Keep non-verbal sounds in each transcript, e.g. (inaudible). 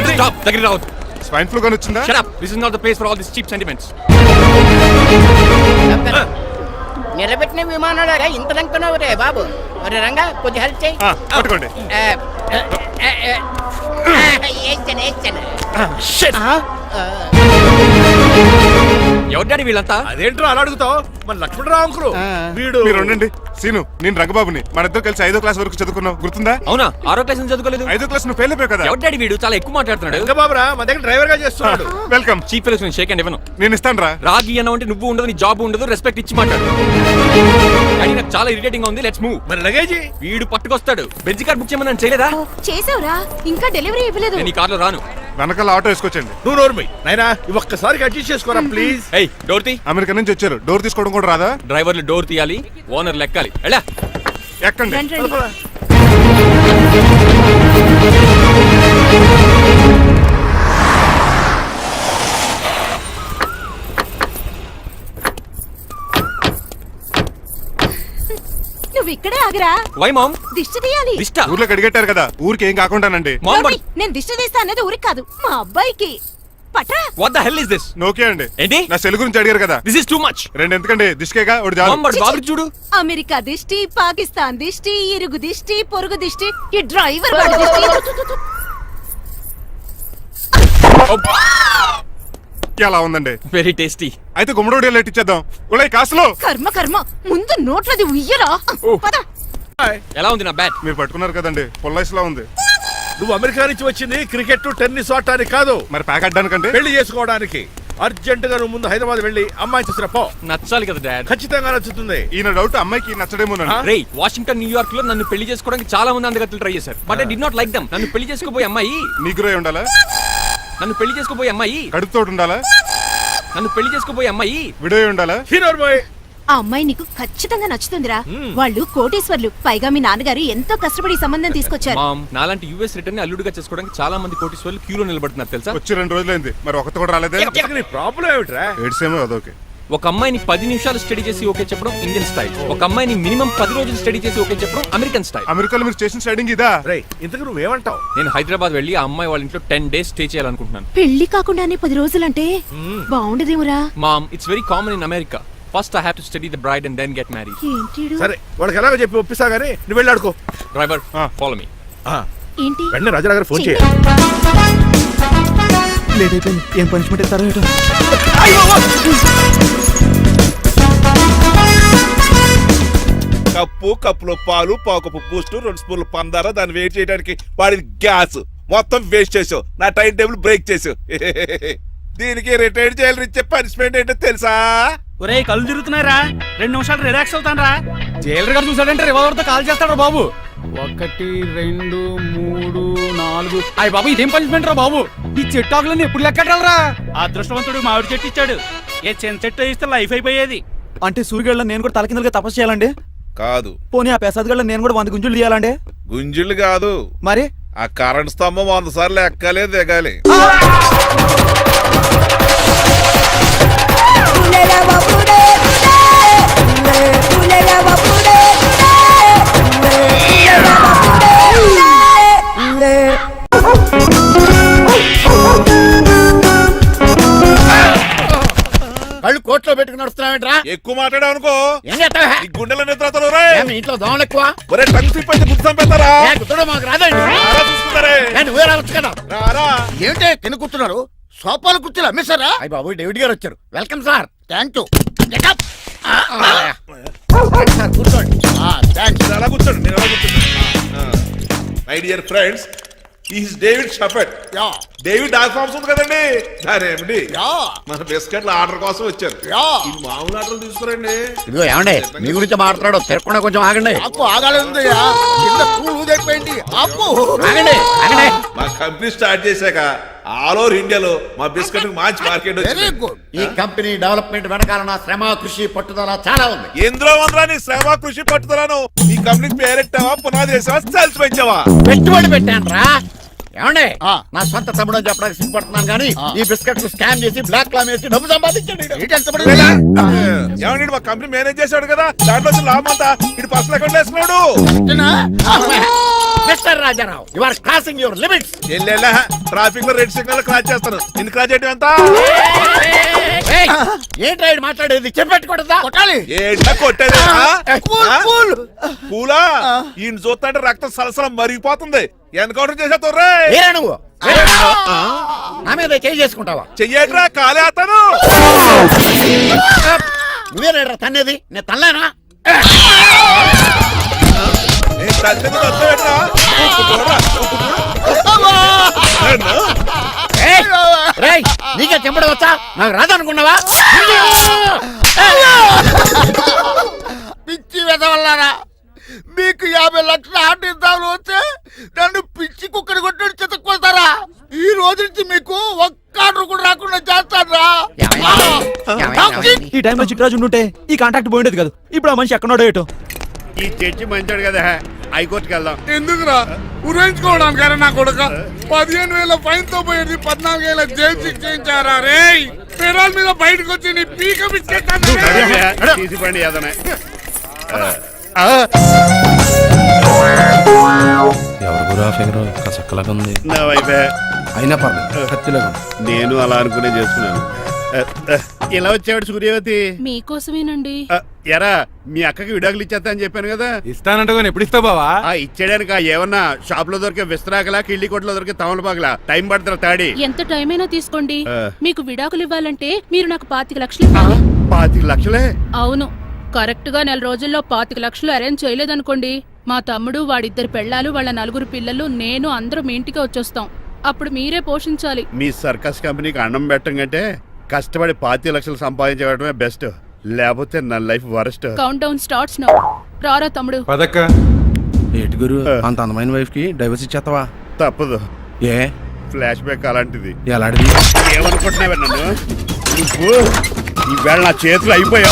తండ్రి Stop. దగ్గరికి రావద్దు స్వైన్ ఫ్లూ గాని వచ్చిందా Shut up. This is not the place for all these cheap sentiments. నిలబెట్టిన విమానాలుగా ఇంత లంకనవు రే బాబు మరి రంగా కొద్ది హెల్ప్ చేయి ఆ, పట్టుకోండి వేస్తాను వేస్తాను ఎవరి వీళ్ళంతా? అదేంట్రా అలా అడుగుతావు? మన లక్ష్మణరావు అంకులు. వీడు మీరు ఉండండి. సీను నేను రంగబాబుని. మన ఇద్దరు కలిసి ఐదో క్లాస్ వరకు చదువుకున్నాం గుర్తుందా? అవునా? ఆరో క్లాస్ చదువుకోలేదు? ఐదో క్లాస్ నువ్వు ఫెయిల్ అయిపోయావు కదా. ఎవరి వీడు? చాలా ఎక్కువ మాట్లాడుతున్నాడు. బాబురా మన దగ్గర డ్రైవర్గా చేస్తున్నాడు వెల్కమ్ చీఫ్ నేను షేక్ అండ్ ఇవ్వను. నేను ఇస్తాను రా రాగి అన్న అంటే నువ్వు ఉండదు నీ జాబ్ ఉండదు రెస్పెక్ట్ ఇచ్చి మాట్లాడు. చాలా ఇరిటేటింగ్ ఉంది. లెట్స్ మూవ్ మరి లగేజీ? వీడు పట్టుకొస్తాడు. బెంజ్ కార్ బుక్ చేయమని చేయలేదా? చేసావురా? ఇంకా డెలివరీ ఇవ్వలేదు. నేను ఈ కార్లో రాను. వెనకాల ఆటో వేసుకొచ్చండి నువ్వు నోర్మై నైనా ఒక్కసారి అడ్జస్ట్ చేసుకోరా ప్లీజ్ ఏయ్ డోర్ తీ. అమెరికా నుంచి వచ్చారు. డోర్ తీసుకోవడం కూడా రాదా? డ్రైవర్లు డోర్ తీయాలి ఓనర్ లెక్కాలి. ఎలా ఎక్కండి. నువ్వు ఇక్కడే ఆగరా? Why mom? దిష్టి తీయాలి. దిష్ట? ఊర్లో కడిగట్టారు కదా ఊరికి ఏం కాకుండానండి. మామ్ నేను దిష్టి తీస్తా అనేది ఊరికి కాదు మా అబ్బాయికి. పట్రా. What the hell is this నోకే అండి. ఏంటి? నా సెల్ గురించి అడిగారు కదా. దిస్ ఇస్ టూ మచ్ రెండు ఎందుకండి? దిష్కేగా ఒకటి చాలు. మామ్ బట్ బాబు చూడు. అమెరికా దిష్టి పాకిస్తాన్ దిష్టి ఇరుగు దిష్టి పొరుగు దిష్టి ఈ డ్రైవర్ వాడి దిష్టి. ఎలా ఉందండి. వెరీ టేస్టీ అయితే గుమ్మడి లెట్ ఇచ్చేద్దాం? ఉలై కాసులో. కర్మ కర్మ. ముందు నోట్లది ఉయ్యరా? పద. ఎలా ఉంది నా బ్యాట్? మీరు పట్టుకున్నారు కదండి. పొల్లైస్లో ఉంది. నువ్వు అమెరికా నుంచి వచ్చింది క్రికెట్ టెన్నిస్ ఆడటానికి కాదు. మరి ప్యాక్ అడ్డానికంటే? పెళ్ళి చేసుకోవడానికి. అర్జెంట్గా నువ్వు ముందు హైదరాబాద్ వెళ్ళి అమ్మాయి చూసిన పో. నచ్చాలి కదా డాడ్. ఖచ్చితంగా నచ్చుతుంది. ఈయన డౌట్ అమ్మాయికి నచ్చడేమోనండి ఆ? రే వాషింగ్టన్ న్యూయార్క్లో నన్ను పెళ్ళి చేసుకోవడానికి చాలా మంది అందగత్తులు ట్రై చేశారు. But I did not like them నన్ను పెళ్ళి చేసుకోబోయే అమ్మాయి నీగురై ఉండాలా? నన్ను పెళ్ళి చేసుకోబోయే అమ్మాయి. కడుపుతోటి ఉండాలా? నన్ను పెళ్ళి చేసుకోబోయే అమ్మాయి. విడో ఉండాలా? Hero boy. ఆ అమ్మాయి నీకు ఖచ్చితంగా నచ్చుతుందిరా. వాళ్ళు కోటేశ్వర్లు. పైగా మీ నాన్నగారు ఎంతో కష్టపడి సంబంధం తీసుకొచ్చారు. మామ్ నాలాంటి యూఎస్ రిటర్న్ అల్లుడిగా చేసుకోవడానికి చాలా మంది కోటీశ్వర్లు క్యూలో నిలబడుతున్నారు తెలుసా? వచ్చి రెండు రోజులైంది. మరి ఒకటి కూడా రాలేదే? ప్రాబ్లం ఏమిట్రా? ఏడ్సేమో అదొకే ఒక అమ్మాయిని పది నిమిషాలు స్టడీ చేసి ఓకే చెప్పడం ఇండియన్ స్టైల్. ఒక అమ్మాయిని మినిమం పది రోజులు స్టడీ చేసి ఓకే చెప్పడం అమెరికన్ స్టైల్. అమెరికాలో మీరు చేసిన స్టైడింగ్ ఇదా? రే ఇంతకు నువ్వేమంటావు నేను హైదరాబాద్ వెళ్ళి ఆ అమ్మాయి వాళ్ళ ఇంట్లో టెన్ డేస్ స్టే చేయాలనుకుంటున్నాను. పెళ్ళి కాకుండానే పది రోజులంటే బాగుండదేమురా? Mom it's very common in America first I have to study the bride and then get marry సరే వాళ్ళకి ఎలాగో చెప్పి ఒప్పిస్తా గానీ నువ్వు వెళ్ళి ఆడుకో. డ్రైవర్. ఫాలో మీ ఏంటి? వెంటనే రాజా గారు ఫోన్. చేయాలి లేట్ అయిపోయింది ఏం పనిష్మెంట్ ఇస్తారో ఏటో? కప్పు కప్పులో పాలు పావు కప్పు బూస్ట్ రెండు స్పూన్లు పందార దాన్ని వెయిట్ చేయడానికి వాడిది గ్యాస్ మొత్తం వేస్ట్ చేసావు. నా టైం టేబుల్ బ్రేక్ చేసావు. (laughs) దీనికి రిటైర్ చేయాలని ఇచ్చే పనిష్మెంట్ ఏంటో తెలుసా? ఒరే కళ్ళు తిరుగుతున్నారా రెండు నిమిషాలు రిలాక్స్ అవుతాను రా జైలర్ గారు చూసాడంటే రివాల్వర్తో కాల్ చేస్తాడు బాబు. ఒకటి రెండు మూడు నాలుగు. అయ్య బాబు ఇదేం పనిష్మెంట్ రా బాబు? ఈ చెట్టు ఆకులన్నీ ఎప్పుడు లెక్కగలరా అదృష్టవంతుడు మామిడి చెట్టు ఇచ్చాడు. ఏ చిన్న చెట్టు ఇస్తే లైఫ్ అయిపోయేది. అంటే సూర్యుగళ్ళ నేను కూడా తలకిందలుగా తపస్సు చేయాలండి? కాదు. పోనీ ఆ పెసాద్ గళ్ళ నేను కూడా వంద గుంజులు తీయాలండి? గుంజులు కాదు. మరి? ఆ కరెంట్ స్తంభం వంద సార్లు ఎక్కాలి దిగాలి. కళ్ళు కోట్లో పెట్టుకుని నడుస్తున్నావేంట్రా ఎక్కువ మాట్లాడావు అనుకో. ఏం చేస్తావా? నీ గుండెల నిద్రతలు మీ ఇంట్లో దోమలు ఎక్కువ? ఒరే టంగ్ స్లిప్ అయితే గుర్తు చంపేస్తారా? ఏ, గుద్దడం మాకు రాదండి రారా చూసుకుంటారే ఏ, నువ్వే రావచ్చు కదా. రారా. ఏంటే తిని కూర్చున్నారు? సోపాలు కుర్చీలు అమ్మేశారా అయ్యి బాబు డేవిడ్ గారు వచ్చారు. Welcome sir. Thank you. కూర్చోండి. థ్యాంక్స్ నేను అలా కూర్చోండి నేను అలా కూర్చోండి. My dear friends is David Shaffet yeah. David Doc Farms ఉంది కదండి. దాని ఏమిటి? యా. మన బిస్కెట్ల ఆర్డర్ కోసం వచ్చారు. యా. ఈ మామూలు ఆర్డర్లు తీసుకురండి. ఇదిగో ఏమండి? మీ గురించి మాట్లాడాడు తిరగకుండా కొంచెం ఆగండి. ఆపు ఆగాలి కింద కూల్ ఊదైపోయింది. ఆపు. ఆగండి ఆగండి. మా కంపెనీ స్టార్ట్ చేశాక ఆల్ ఓవర్ ఇండియాలో మా బిస్కెట్ మంచి మార్కెట్ వెరీ వచ్చింది. గుడ్. ఈ కంపెనీ డెవలప్మెంట్ వెనకాల నా శ్రమ కృషి పట్టుదల చాలా ఉంది. ఎందులో ఉందిరా నీ శ్రమ కృషి పట్టుదలను. ఈ కంపెనీకి పేరెట్టావా పునాది వేసావా సెల్స్ పెంచావా? పెట్టుబడి పెట్టాను రా ఏమండి నా సొంత తమ్ముడు అని చెప్పడానికి సిగ్గుపడుతున్నాను కానీ ఈ బిస్కెట్లు స్కామ్ చేసి బ్లాక్ క్లామ్ వేసి డబ్బు సంపాదించండి ఏమండి మా కంపెనీ మేనేజ్ చేశాడు కదా దాంట్లో లాభం అంతా ఇటు పర్సనల్ అకౌంట్ వేసుకున్నాడు? Mister Raja Rao you are crossing your limits ఎల్లెల్లా ట్రాఫిక్లో రెడ్ సిగ్నల్ క్రాస్ చేస్తాను. నిన్ను క్రాస్ చేయడం ఎంత ఏంటి రాయుడు మాట్లాడేది? చెప్పెట్టుకూడదా కొట్టాలి. ఏంటా కొట్టేది. కూలా ఈయన చూస్తుంటే రక్తం సలసలం మరిగిపోతుంది. ఎన్కౌంటర్ చేసా తొర్రే ఏరా నువ్వు? నా మీద చేయి చేసుకుంటావా? చెయ్యట్రా కాలే అతను. నువ్వేనా తన్నేది? నేను తనలేనా? నీకే చెంపడం వచ్చా? నాకు రాదనుకున్నావా? పిచ్చి వెదవల్లారా మీకు యాభై లక్షల ఆటిద్దాలు వస్తే నన్ను పిచ్చి కుక్కడి కొట్టి చెతక్కొస్తారా ఈ రోజు నుంచి మీకు ఒక్క ఆర్డర్ కూడా రాకుండా చేస్తారా ఈ టైంలో చిట్రాజు ఉండుంటే ఈ కాంటాక్ట్ పోయిండేది కదా. ఇప్పుడు ఆ మనిషి ఎక్కడో ఏటో. ఈ చర్చి మంచాడు కదా హైకోర్టుకి వెళ్దాం. ఎందుకురా? ఉరేంచుకోవడానికి నా కొడుక? పదిహేను వేల ఫైన్తో పోయేది పద్నాలుగేళ్ళ జైలు శిక్ష చేయించారా రే పెరాల మీద బయటకు వచ్చి నీ పీక తీసిపండి ఏదనే. ఎవరు ఉంది. అయినా పర్లేదు. నేను అలా అనుకునే చేస్తున్నాను ఇలా వచ్చాడు సూర్యవతి? మీకోసమేనండి. ఎరా మీ అక్కకి విడాకులు ఇచ్చేస్తా అని చెప్పాను కదా. ఇస్తానంటే ఎప్పుడు ఇస్తావు బావా? ఆ ఇచ్చేయడానికి ఏమన్నా షాప్లో దొరికే విస్తరాకలా కిళ్ళి కొట్లో దొరికే తమలపాకలా? టైం పడుతున్నా తాడి. ఎంత టైం అయినా తీసుకోండి. మీకు విడాకులు ఇవ్వాలంటే మీరు నాకు పాతిక లక్షలు పాతిక లక్షలే? అవును. కరెక్ట్గా నెల రోజుల్లో పాతిక లక్షలు అరేంజ్ చేయలేదనుకోండి. మా తమ్ముడు వాడిద్దరు పెళ్ళాలు వాళ్ళ నలుగురు పిల్లలు నేను అందరూ మీ ఇంటికి వచ్చేస్తాం. అప్పుడు మీరే పోషించాలి. మీ సర్కస్ కంపెనీకి అన్నం పెట్టం కంటే కష్టపడి పాతి లక్షలు సంపాదించడమే బెస్ట్ లేకపోతే నా life worst count down starts now రారా తమ్ముడు పదక్క ఏటి గురు అంత అందమైన వైఫ్కి డైవర్స్ ఇచ్చేస్తావా తప్పదు ఏ ఫ్లాష్ బ్యాక్ అలాంటిది ఎలాంటిది ఏమనుకుంటున్నావే నన్ను నువ్వు ఈవేళ నా చేతులు అయిపోయా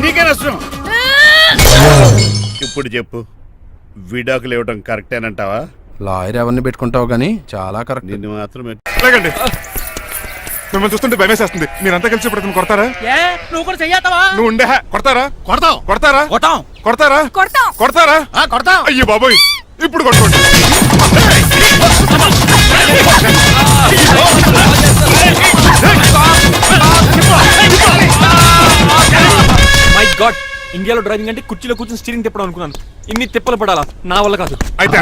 నీకే నష్టం ఇప్పుడు చెప్పు విడాకులు ఇవ్వడం కరెక్టేనంటావా లాయర్ ఎవరిని పెట్టుకుంటావు గానీ చాలా కరెక్ట్. నిన్ను మాత్రమే లేకండి మిమ్మల్ని చూస్తుంటే భయమేసేస్తుంది. మీరంతా కలిసి ఇప్పుడు అతను కొడతారా? నువ్వు కూడా చెయ్యతావా నువ్వు ఉండే. కొడతారా? కొడతాం. కొడతారా? కొట్టాం. కొడతారా? కొడతాం. కొడతారా? కొడతాం. అయ్యో బాబోయ్. ఇప్పుడు కొట్టుకోండి. మై గాడ్ ఇండియాలో డ్రైవింగ్ అంటే కుర్చీలో కూర్చొని స్టీరింగ్ తిప్పడం అనుకున్నాను. ఇన్ని తిప్పలు పడాలా? నా వల్ల కాదు. అయితే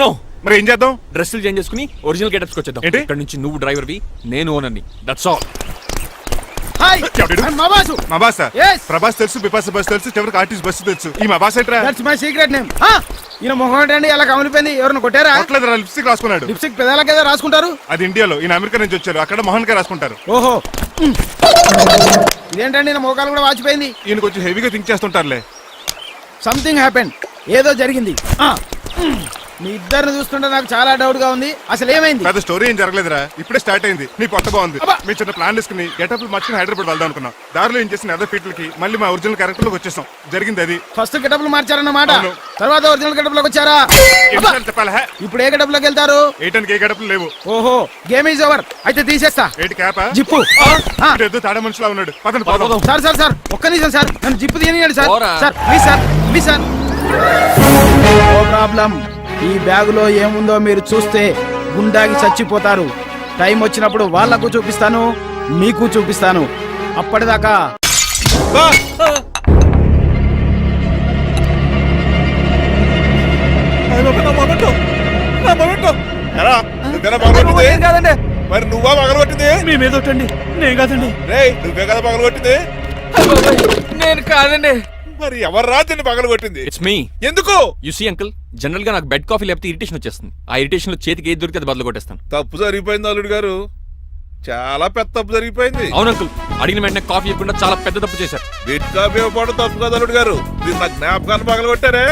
నో మరి ఏం చేద్దాం? డ్రెస్సులు చేంజ్ చేసుకుని ఒరిజినల్ గెటప్స్ వచ్చేద్దాం? ఇక్కడ నుంచి నువ్వు డ్రైవర్వి నేను ఓనర్ని దట్స్ ఆల్ హాయ్. ఎవడు? మా బాసు మా బాస Yes. ప్రభాస్ తెలుసు బిపాస బస్ తెలుసు చివరికి ఆర్టిస్ట్ బస్సు తెలుసు. ఈ మా బాస్ ఏంట్రా దట్స్ మై సీక్రెట్ నేమ్ ఈయన మొహం ఏంటండి అలా కమిలిపోయింది? ఎవరిని కొట్టారా? కొట్టలేదురా లిప్స్టిక్ రాసుకున్నాడు. లిప్స్టిక్ పెదాలకి ఏదో రాసుకుంటారు? అది ఇండియాలో ఈయన అమెరికా నుంచి వచ్చారు. అక్కడ మోహన్ గారు రాసుకుంటారు. ఓహో. ఇదేంటండి? నా మోకాలు కూడా వాచిపోయింది. ఈయన కొంచెం హెవీగా థింక్ చేస్తుంటారులే. సంథింగ్ హ్యాపెన్ ఏదో జరిగింది. ఆ, మ్. మీ ఇద్దరిని చూస్తుంటే నాకు చాలా డౌట్గా ఉంది. అసలు ఏమైంది? పెద్ద స్టోరీ ఏం జరగలేదురా. ఇప్పుడే స్టార్ట్ అయింది. నీ కొత్త బాగుంది. మీ చిన్న ప్లాన్ తీసుకుని గెటప్ మార్చుకుని హైదరాబాద్ వెళ్దాం అనుకున్నాం. దారిలో ఏం చేసిన అదర్ ఫీట్లకి మళ్ళీ మా ఒరిజినల్ క్యారెక్టర్లోకి వచ్చేసాం. జరిగింది అది. ఫస్ట్ గెటప్లు మార్చారన్నమాట అవును. తర్వాత ఒరిజినల్ గెటప్లోకి వచ్చారా? చెప్పాలా? ఇప్పుడు ఏ గెటప్లోకి వెళ్తారు? ఏటానికి ఏ గడపలు లేవు. ఓహో! గేమ్ ఈజ్ ఓవర్ అయితే తీసేస్తా. ఏటి క్యాపా జిప్పు ఆ, ఏదో తాడ మనుషులా ఉన్నాడు. పదండి పోదాం సార్ సార్ సార్. ఒక్క నిమిషం సార్. నన్ను zip తీయనియండి sir. Sir please sir. Please sir. No problem ఈ బ్యాగులో ఏముందో మీరు చూస్తే గుండాకి చచ్చిపోతారు. టైం వచ్చినప్పుడు వాళ్ళకు చూపిస్తాను మీకు చూపిస్తాను. అప్పటిదాకా మరి నువ్వా పగలగొట్టింది మీ మీద ఒట్టండి నేను కాదండి. రేయ్ నువ్వే కదా పగలగొట్టింది నేను కాదండి. మరి ఎవర్రా దీన్ని పగలగొట్టింది? ఇట్స్ మీ ఎందుకు? యు సీ అంకుల్ జనరల్గా నాకు బెడ్ కాఫీ లేకపోతే ఇరిటేషన్ వచ్చేస్తుంది. ఆ ఇరిటేషన్లో చేతికి ఏది దొరికితే అది బదులు కొట్టేస్తాను. తప్పు జరిగిపోయింది అల్లుడు గారు. చాలా పెద్ద తప్పు జరిగిపోయింది. అవును అంకుల్ అడిగిన వెంటనే కాఫీ ఇవ్వకుండా చాలా పెద్ద తప్పు చేశారు. బిడ్గా ఉపయోగపడడం తప్పు కదా అల్లుడు గారు. దీన్ని నా జ్ఞాపకాన్ని పగలగొట్టారే?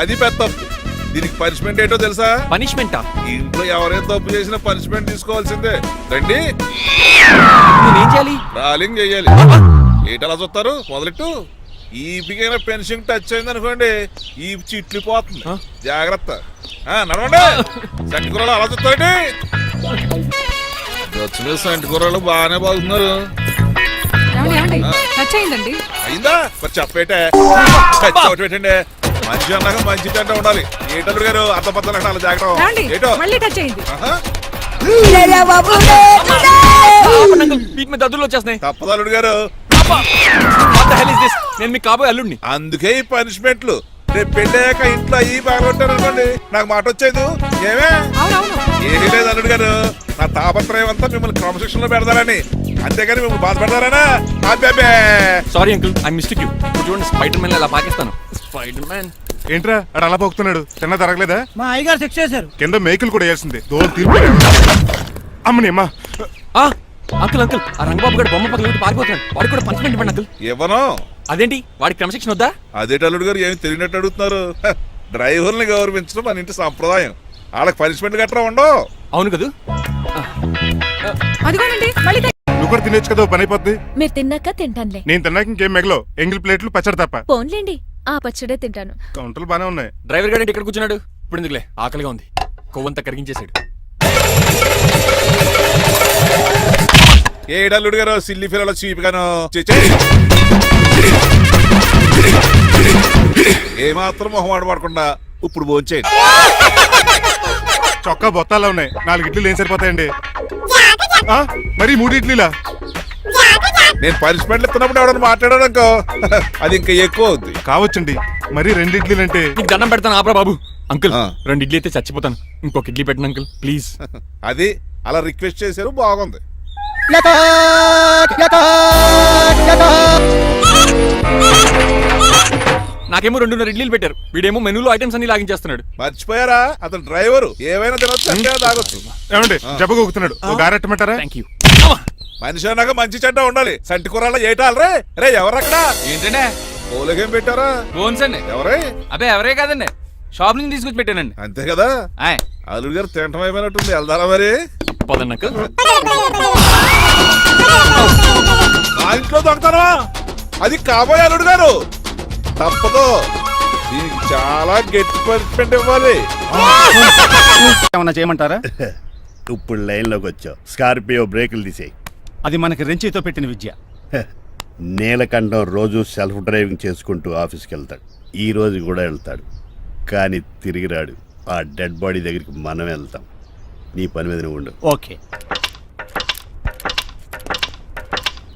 అది పెద్ద తప్పు. దీనికి పనిష్మెంట్ ఏంటో తెలుసా? పనిష్మెంటా ఇంట్లో ఎవరైనా తప్పు చేసినా పనిష్మెంట్ తీసుకోవాల్సిందే. రండి. నేనేం చేయాలి? రాలింగ్ ఏంటలా చూస్తారు? మొదలెట్టు. ఈ బిగైన పెన్షన్ టచ్ అయింది అనుకోండి ఈ చిట్లు పోతుంది. ఆ? జాగ్రత్త. ఆ, నడవండి. సంటి కూరలు అలా చూస్తారండి. వచ్చిన సంటి కూరలు బాగానే బాగుతున్నారు అయిందా? మరి చెప్పేటే. చోటు పెట్టండి. మంచి అన్నాక మంచి తింట ఉండాలి. ఏటల్లుడు గారు? అర్థపత్ర లక్షణాలు జాగ్రత్త. రాండి ఏటో? మళ్ళీ టచ్ అయింది. ఆహా, ఆపండి అంకుల్ వీటి మీద దద్దులు వచ్చేస్తున్నాయి. తప్పదు అల్లుడు గారు. What the hell is this? నేను మీకు కాబోయే అల్లుడిని. అందుకే ఈ పనిష్మెంట్లు రేపు పెళ్ళాక ఇంట్లో అయ్యి బాగుంటారు అనుకోండి నాకు మాట వచ్చేది. ఏమే? ఏమీ లేదు అల్లుడు గారు. నా తాపత్రయం అంతా మిమ్మల్ని క్రమశిక్షణలో పెడతారని. అంతేగాని మిమ్మల్ని బాధపెడతారనా అబ్బే sorry uncle I mistake you చూడండి స్పైడర్ మ్యాన్ అలా పాకిస్తాను. స్పైడర్ మ్యాన్ ఏంట్రా అడు అలా పోతున్నాడు తిన్న తరగలేదా? మా అయ్యగారు సెక్స్ చేశారు. కింద మేకులు కూడా వేయాల్సిందే. దోలు తీర్పు అమ్మని అమ్మా. ఆ? అంకుల్ అంకుల్ ఆ రంగబాబు గారు బొమ్మ పక్కన పారిపోతున్నాడు. వాడికి కూడా పంచమెంట్ ఇవ్వండి అంకుల్ ఇవ్వను అదేంటి? వాడికి క్రమశిక్షణ వద్దా? అదేటి అల్లుడు గారు? ఏమి తెలియనట్టు అడుగుతున్నారు. డ్రైవర్ని గౌరవించడం మన ఇంటి సంప్రదాయం. వాళ్ళకి పనిష్మెంట్ గట్రా ఉండవు? అవును కదా? అదిగోనండి మళ్ళీ నువ్వు కూడా తినేచ్చు కదా పని అయిపోద్ది. మీరు తిన్నాక తింటానులే. నేను తిన్నాక ఇంకేం మిగలవు. ఎంగిల్ ప్లేట్లు పచ్చడి తప్ప. పోన్లేండి ఆ పచ్చడే తింటాను. కౌంటర్లు బానే ఉన్నాయి. డ్రైవర్ గారు ఇక్కడ కూర్చున్నాడు? ఇప్పుడు ఎందుకులే? ఆకలిగా ఉంది. కొవ్వంతా కరిగించేశాడు. ఏడల్లుడు గారు సిల్లి ఫిల్లలో చీపిగాను ఏమాత్రం మొహమాట పడకుండా ఇప్పుడు భోంచేయండి చొక్కా బొత్తాల్లో ఉన్నాయి. నాలుగు ఇడ్లీలు ఏం సరిపోతాయండి? ఆ? మరి మూడు ఇడ్లీలా? నేను పనిష్మెంట్లు ఇస్తున్నప్పుడు ఎవడన్నా మాట్లాడాడు అనుకో అది ఇంకా ఎక్కువ అవుద్ది. కావచ్చండి. మరి రెండు ఇడ్లీలు అంటే నీకు దండం పెడతాను ఆపరా బాబు. అంకుల్ ఆ. రెండు ఇడ్లీ అయితే చచ్చిపోతాను. ఇంకొక ఇడ్లీ పెట్టండి అంకుల్. ప్లీజ్. అది అలా రిక్వెస్ట్ చేశారు బాగుంది. నాకేమో రెండున్నర ఇడ్లీలు పెట్టారు. వీడేమో మెనూలో ఐటమ్స్ అన్ని లాగించేస్తున్నాడు. మర్చిపోయారా? అతను డ్రైవరు. ఏమైనా తినొచ్చు అంటే తాగొచ్చు. ఏమండి? జబ్బగొక్కుతున్నాడు ఓ గారెట్టమంటారా థ్యాంక్ యూ మనిషి అన్నాక మంచి చెడ్డ ఉండాలి. సంటి కూరల్లో ఏటాలరే రే. ఎవరక్కడ ఏంటంటే పోలేకేం పెట్టారా? బోన్స్ అండి ఎవరే? అబ్బే ఎవరే కాదండి. షాప్ నుంచి తీసుకొచ్చి పెట్టానండి. అంతే కదా? ఆయ్. అల్లుడు గారు తింటం అయిపోయినట్టుంది. వెళ్దారా మరి? పదండి ఇంట్లో దొంగతనమా అది కాబోయే అల్లుడు గారు. తప్పదు. దీనికి చాలా గట్టి పనిష్మెంట్ ఇవ్వాలి. ఏమన్నా చేయమంటారా? (laughs) ఇప్పుడు లైన్లోకి వచ్చావు. స్కార్పియో బ్రేకులు తీసేయి. అది మనకి రెంచితో పెట్టిన విద్య. (laughs) నీలకంఠం రోజు సెల్ఫ్ డ్రైవింగ్ చేసుకుంటూ ఆఫీస్కి వెళ్తాడు ఈ రోజు కూడా వెళ్తాడు. కానీ తిరిగి రాడు. ఆ డెడ్ బాడీ దగ్గరికి మనం వెళ్తాం. నీ పని మీద నువ్వు ఉండు. ఓకే.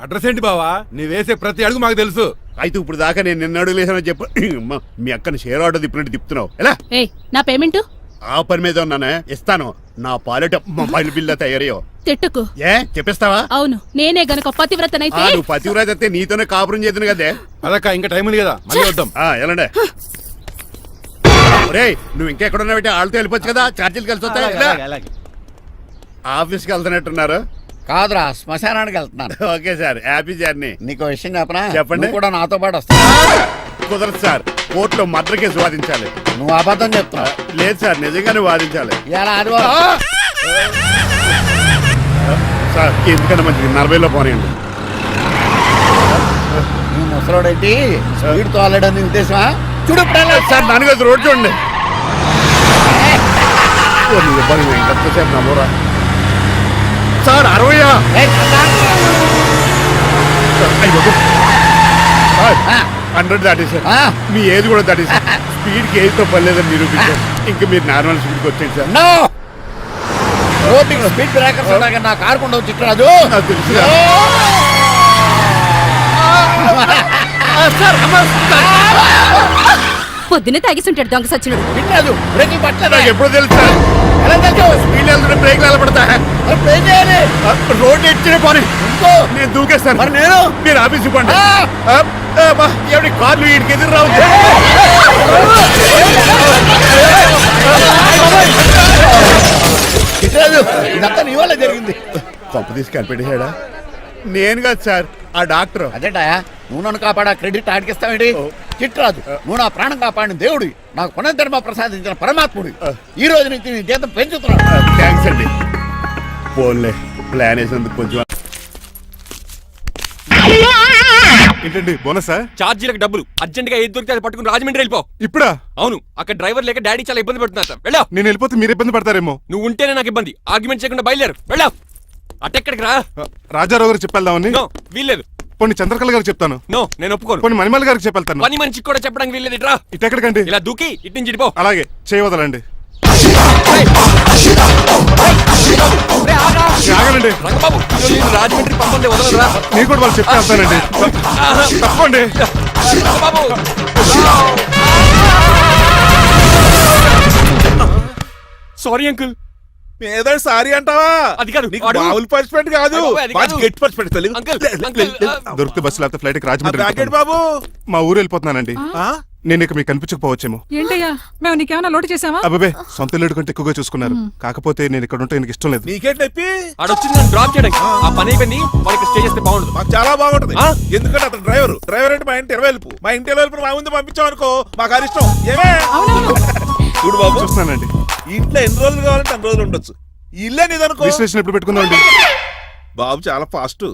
అడ్రస్ ఏంటి బావా? నీ వేసే ప్రతి అడుగు మాకు తెలుసు. అయితే ఇప్పుడు దాకా నేను నిన్న అడుగులేసానని చెప్పు. అమ్మా, మీ అక్కని షేర్ ఆర్డర్ తిప్పినట్టు తిప్పుతున్నావు. ఎలా? ఏయ్ నా పేమెంట్ ఆ పని మీద ఉన్నానే? ఇస్తాను. నా పాలెట మొబైల్ బిల్లా తయారయ్యో. తిట్టుకు. ఏ? చెప్పిస్తావా? అవును నేనే గనక పతివ్రతనైతే ఆ, నువ్వు పతివ్రాజ్ అయితే నీతోనే కాపురం చేతును కదే. అదక్క ఇంకా టైం ఉంది కదా మళ్ళీ వద్దాం. ఆ, ఎలాండే? ఒరేయ్ నువ్వు ఇంకా ఎక్కడ ఉన్నావు వాళ్ళతో వెళ్ళిపోవచ్చు కదా? ఛార్జీలు కలిసి వస్తాయి. ఆఫీస్కి వెళ్తున్నట్టున్నారు. కాదురా శ్మశానానికి వెళ్తున్నాను. Okay sir happy journey. నీకు విషయం చెప్పనా? చెప్పండి. నువ్వు కూడా నాతో పాటు వస్తావు? కుదరదు సార్ కోర్టులో మర్డర్ కేసు వాదించాలి. నువ్వు అబద్ధం ఆ, చెప్తున్నావు లేదు సార్ నిజంగానే వాదించాలి. ఇలా ఆదివారం. సార్ ఎందుకన్నా మంచిది నలభైలో పోనీయండి. నువ్వు ముసలోడేంటి? స్పీడ్ తోలడని ఉద్దేశమా? చూడు సార్ నాన్నగారు రోడ్ చూడండి. నమ్మరా సార్ అరవయా. హండ్రెడ్ దాటేశారు ఆ. మీ ఏజ్ కూడా దాటేశారు స్పీడ్కి ఏజ్తో పని లేదని నిరూపించారు ఇంకా మీరు నార్మల్ స్పీడ్కి వచ్చేది సార్. నో! రోడ్డుకి స్పీడ్ బ్రేకర్స్ ఉండగా నా కారు కొండ చిట్టరాజు నాకు తెలుసు సార్. పొద్దునే తాగిస్తుంటాడు దొంగ సచ్చినుడు. ఎప్పుడో తెలుసు సార్ ఎలా తెలుసు స్పీడ్ వెళ్తుంటే బ్రేక్ నిలబడతా మరి బ్రేక్ చేయాలి రోడ్ ఎచ్చిన పోనీ. ఇంకో నేను దూకేస్తాను. మరి నేను? మీరు ఆఫీస్ ఇవ్వండి. ఏమిటి కార్లు వీడికి ఎదురు రావు? ఇదంతా నీ వల్ల జరిగింది. కొంప తీసి కనిపెట్టేశాడా? నేను కాదు సార్ ఆ డాక్టర్. అదేంటా నువ్వు నన్ను కాపాడా? క్రెడిట్ ఆడికిస్తావేంటి చిట్రాజు నువ్వు నా ప్రాణం కాపాడిన దేవుడి నాకు పునర్ధర్మ ప్రసాదించిన పరమాత్ముడి. ఈ రోజు నుంచి నీ జీతం పెంచుతున్నాను. థ్యాంక్స్ అండి. ఫోన్లే ప్లాన్ వేసినందుకు కొంచెం ఏంటండి బోనసా? ఛార్జీలకు డబ్బులు. అర్జెంట్గా ఏది దొరికితే అది పట్టుకుని రాజమండ్రి వెళ్ళిపో. ఇప్పుడా? అవును అక్కడ డ్రైవర్ లేక డాడీ చాలా ఇబ్బంది పడుతున్నారు వెళ్ళావు? నేను వెళ్ళిపోతే మీరు ఇబ్బంది పడతారేమో. నువ్వు ఉంటేనే నాకు ఇబ్బంది. ఆర్గ్యుమెంట్ చేయకుండా బయలుదేరు. వెళ్ళావు? అటెక్కడికి రా? రాజారావు గారు చెప్పేద్దామని. వీల్లేదు. కొన్ని చంద్రకళ గారికి చెప్తాను. నో నేను ఒప్పుకోను. కొన్ని మణిమల్ గారికి చెప్పేళ్తాను. పని మనిషికి కూడా చెప్పడానికి వీల్లేదు. ఇట్రా ఇటెక్కడికండి ఇలా దూకి ఇటు ఇటు పో. అలాగే చేయవదలండి. రంగబాబు ఈరోజు నేను రాజమండ్రి పంపండి వదలరా? మీరు కూడా వాళ్ళు చెప్తే వెళ్తానండి తప్పండి. రంగబాబు. సారీ అంకుల్ ఏదో సారీ అంటావా? అది కాదు, మామూలు పనిష్మెంట్ కాదు. అంకుల్ అంకుల్ ఆ, దొరికితే బస్సు లేకపోతే ఫ్లైట్ రాజమండ్రి. బాబు. మా ఊరు వెళ్ళిపోతున్నానండి. ఆ? నేను ఇక మీకు కనిపించకపోవచ్చేమో. ఏంటయ్యా? మేము నీకేమైనా లోటు చేసావా అబ్బాబే సొంత ఇల్లు కంటే ఎక్కువగా చూసుకున్నారు. కాకపోతే నేను ఇక్కడ ఉంటే నాకు ఇష్టం లేదు. నీకేంటి నొప్పి? ఆడొచ్చింది నన్ను డ్రాప్ చేయడానికి. ఆ. పని అయిపోయింది వాడికి స్టే చేస్తే బాగుండదు మాకు చాలా బాగుంటది? ఎందుకంటే అతను డ్రైవర్. డ్రైవర్ అంటే మా ఇంటి ఇరవై వెళ్ళిపు మా ఇంటి ఇరవై మా ముందు పంపించాం అనుకో మాకు అది ఇష్టం. ఏమే? చూడు బాబు. చూస్తున్నానండి. ఇంట్లో ఎన్ని రోజులు కావాలంటే అన్ని రోజులు ఉండొచ్చు. ఇల్లే నీదనుకో. రిజిస్ట్రేషన్ ఎప్పుడు పెట్టుకుందామండి బాబు చాలా ఫాస్ట్.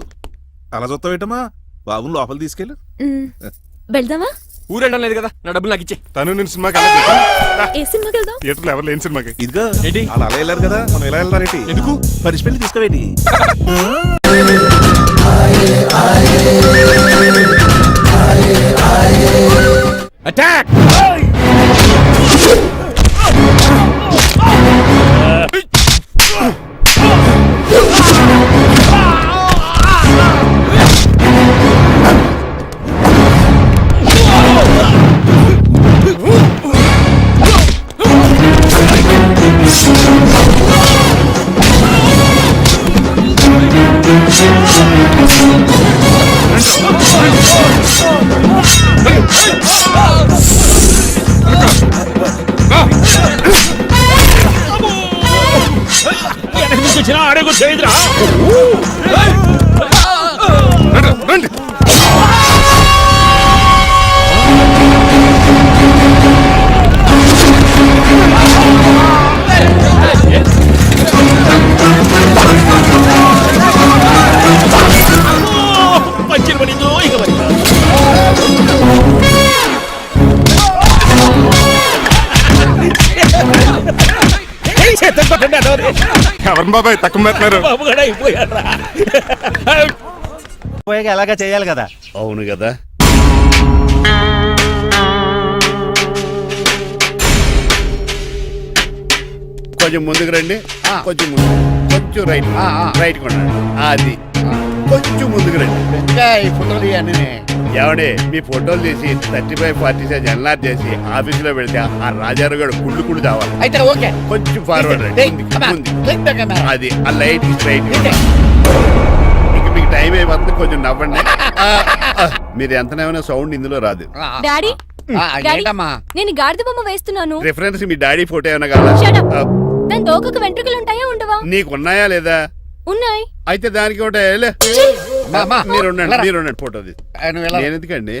అలా చూస్తావు ఏంటమ్మా? బాబుని లోపల తీసుకెళ్ళు. వెళ్దామా? ఊరెళ్ళడం లేదు కదా నా డబ్బులు నాకు ఇచ్చే. తను నేను సినిమాకి ఏ సినిమాకి వెళ్దాం థియేటర్లో ఎవరు లేని సినిమాకి. ఇదిగో. ఏంటి? అలా అలా వెళ్ళారు కదా మనం ఎలా వెళ్ళారేంటి ఎందుకు? పనిష్మెంట్ తీసుకోవేటి? అటాక్ రండి. ఎవరు బాబాయ్ తక్కువ పెట్టినారు ఎలాగా చేయాలి కదా? అవును కదా. కొంచెం ముందుకు రండి. కొంచెం ముందు. కొంచెం రైట్. రైట్ కొనండి. అది. కొంచెం ముందుకు రండి. ఇంకా ఈ ఫోటోలు ఇవన్నీ ఏమండి మీ ఫోటోలు తీసి థర్టీ ఫైవ్ ఫార్టీ సైజ్ ఎన్ఆర్ చేసి ఆఫీసులో పెడితే ఆ రాజారావు గారు కుళ్ళు కుళ్ళు కావాలి అయితే ఓకే. కొంచెం ఫార్వర్డ్ రండి. అది ఆ లైట్ స్ట్రైట్. ఇక మీకు టైం అయిపోతుంది కొంచెం నవ్వండి. ఆ, ఆ, మీరు ఎంతనేమైనా సౌండ్ ఇందులో రాదు. డాడీ ఆ, డాడీ ఏంటమ్మా? నేను గాడిద బొమ్మ వేస్తున్నాను. రిఫరెన్స్ మీ డాడీ ఫోటో ఏమైనా కావాలా? Shut up. ఆ, దాని దోకకు వెంట్రుకలు ఉంటాయా ఉండవా? నీకు ఉన్నాయా లేదా? ఉన్నాయి. అయితే దానికి ఉంటాయా లే. మా, మా, మీరు. మీరు ఫోటో. నేను ఎందుకండి.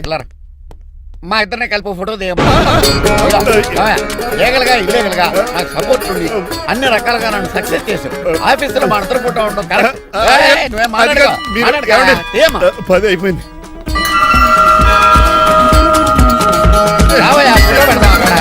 మా ఇద్దరిని కలిపి ఫోటో దిగమ్మా ఏగలుగా ఇల్లేగలుగా నాకు సపోర్ట్ ఉండి అన్ని రకాలుగా నన్ను సక్సెస్ చేశారు. ఆఫీసులో మా ఇద్దరు ఫోటో ఉండడం కరెక్ట్ పది అయిపోయింది. రావయ్యా, ఫోటో అక్కడ.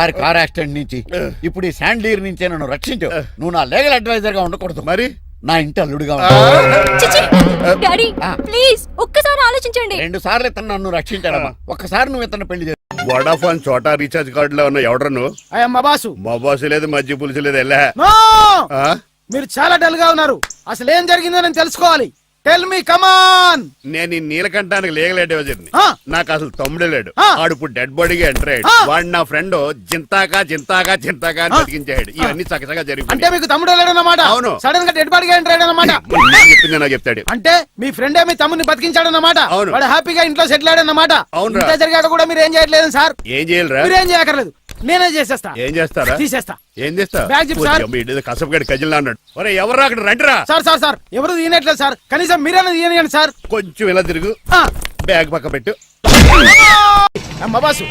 ఒకసారి కార్ యాక్సిడెంట్ నుంచి ఇప్పుడు ఈ శాండ్లీర్ నుంచే నన్ను రక్షించు. నువ్వు నా లీగల్ అడ్వైజర్గా ఉండకూడదు. మరి? నా ఇంటి అల్లుడుగా డాడీ. ప్లీజ్ ఒక్కసారి ఆలోచించండి. రెండు సార్లు ఇతను నన్ను రక్షించాడమ్మా. ఒక్కసారి నువ్వు ఇతను పెళ్ళి చేసు వడాఫోన్ చోటా రీఛార్జ్ కార్డులో ఉన్న ఎవడరు నువ్వు? అయ్యమ్మ బాసు. మా బాసు లేదు మధ్య పులుసు లేదు వెళ్ళా? మీరు చాలా డల్గా ఉన్నారు. అసలు ఏం జరిగిందో నేను తెలుసుకోవాలి. టెల్ మీ కమాన్ నేను ఈ నీలకంఠానికి లేగలేడు వజర్ని ఆ. నాకు అసలు తమ్ముడే లేడు. ఆ. ఆడు ఇప్పుడు డెడ్ బాడీగా ఎంటర్ అయ్యాడు. ఆ. వాడు నా ఫ్రెండ్ జింతాగా జింతాగా జింతాగా అని. బతికించాడు. ఇవన్నీ చక్కగా అంటే మీకు తమ్ముడు లేడన్నమాట? అవును. సడన్గా డెడ్ బాడీగా ఎంటర్ అయ్యాడన్నమాట? (laughs) చెప్పింది నాకు చెప్తాడు. అంటే మీ ఫ్రెండే మీ తమ్ముని బతికించాడన్నమాట? అవును. వాడు హ్యాపీగా ఇంట్లో సెటిల్ అయ్యాడన్నమాట? అవునురా. ఇంత జరిగాక కూడా మీరు ఏం చేయట్లేదు సార్? ఏం చేయాలిరా? మీరేం చేయక్కర్లేదు. నేనే చేసేస్తా. ఏం చేస్తారా? తీసేస్తా. ఏం చేస్తా బ్యాగ్ చెప్పు సార్. కసపగడి కజిల్లా అన్నాడు ఒరే ఎవరు అక్కడ? రండిరా. Sir sir sir. ఎవరు తీయనట్లేదు సార్. కనీసం మీరైనా తీయనియండి సార్. కొంచెం ఇలా తిరుగు. ఆ. బ్యాగ్ పక్క పెట్టు. అమ్మ బాసు.